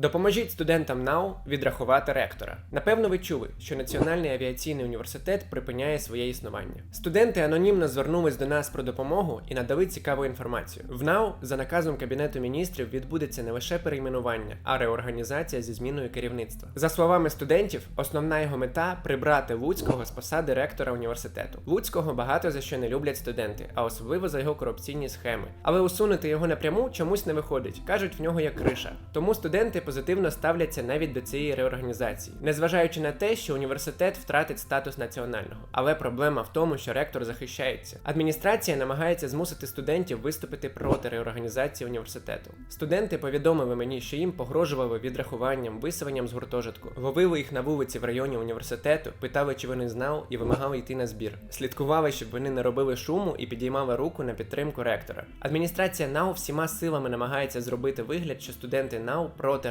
Допоможіть студентам НАУ відрахувати ректора. Напевно, ви чули, що Національний авіаційний університет припиняє своє існування. Студенти анонімно звернулись до нас про допомогу і надали цікаву інформацію. В НАУ за наказом Кабінету міністрів відбудеться не лише перейменування, а реорганізація зі зміною керівництва. За словами студентів, основна його мета прибрати Луцького з посади ректора університету. Луцького багато за що не люблять студенти, а особливо за його корупційні схеми. Але усунути його напряму чомусь не виходить. кажуть, в нього є криша. Тому студенти позитивно ставляться навіть до цієї реорганізації, незважаючи на те, що університет втратить статус національного. Але проблема в тому, що ректор захищається. Адміністрація намагається змусити студентів виступити проти реорганізації університету. Студенти повідомили мені, що їм погрожували відрахуванням, виселенням з гуртожитку, ловили їх на вулиці в районі університету, питали, чи вони знали, і вимагали йти на збір. Слідкували, щоб вони не робили шуму і підіймали руку на підтримку ректора. Адміністрація НАУ всіма силами намагається зробити вигляд, що студенти НАУ проти